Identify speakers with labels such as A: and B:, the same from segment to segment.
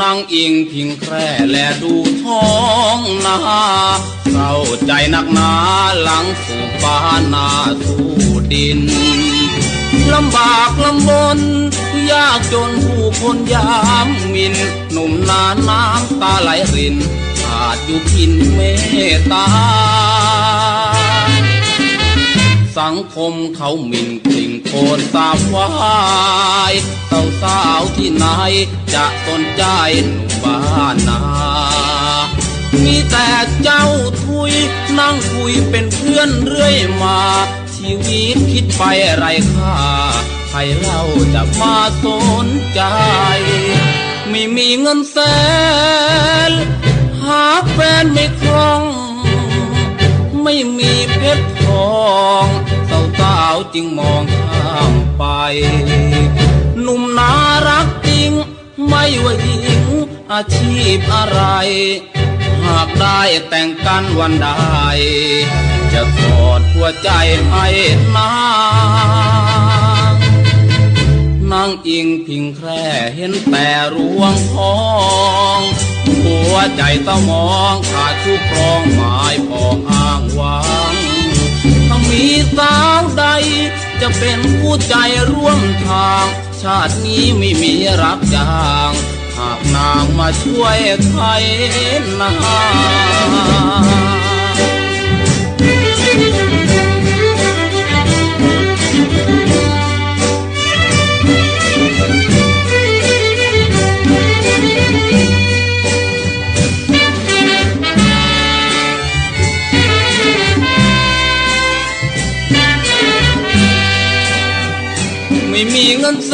A: นางอิงพิงแคร่และดูท้องนาเศร้าใจหนักหนาหลังสู่ฟ้านาสู่ดินลำบากลำบน ยากจนผู้คนยามมิน หนุ่มนาน้ำตาไหลรินขาดอยู่กินเมตตา สังคมเขาหมิ่นกลิ่งโคนสาบวายเต่าสาวที่ไหนจะสนใจหนุ่มบ้านนา มีแต่เจ้าทุยนั่งคุยเป็นเพื่อนเรื่อยมา ชีวิตคิดไปไรค่าใครเล่าจะมาสนใจ ไม่มีเงินแสน หาแฟนไม่คล่อง ไม่มีเพชรทอง จึงมองข้ามไป หนุ่มน่ารักจริง ไม่ว่าหญิงอาชีพอะไร หากได้แต่งกันวันใด จะกอดหัวใจให้นางนั่งอิงพิงแคร่เห็นแต่รวงทองหัวใจต้องมองขาดคู่ครองหมายปองอ้างวังถ้า มีสาวใด จะเป็นผู้ใจร่วมทาง ชาตินี้ไม่มีรักจางหากนางมาช่วยไทยนา ไม่มีเงินแส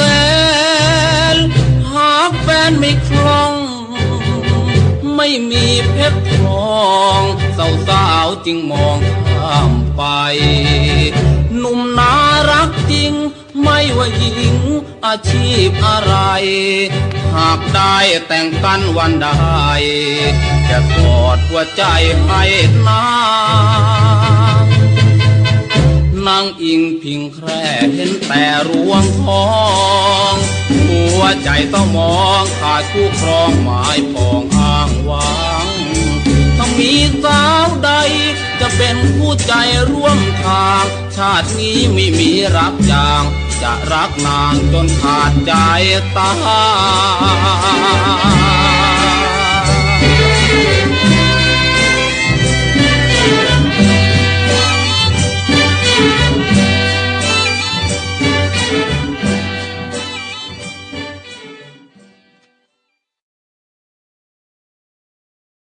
A: น หาแฟนไม่คล่อง ไม่มีเพชรทองสาวสาวจึงมองข้ามไป หนุ่มน่ารักจริง ไม่ว่าหญิงอาชีพอะไร หากได้แต่งกันวันใดจะกอดหัวใจให้นา นั่งอิงพิงแคร่เห็นแต่รวงทองหัวใจต้องมองขาดคู่ครองหมายปองอ้างวังถ้ามีสาวใด จะเป็นผู้ใจร่วมทาง ชาตินี้ไม่มีรักจาง จะรักนางจนขาดใจตาย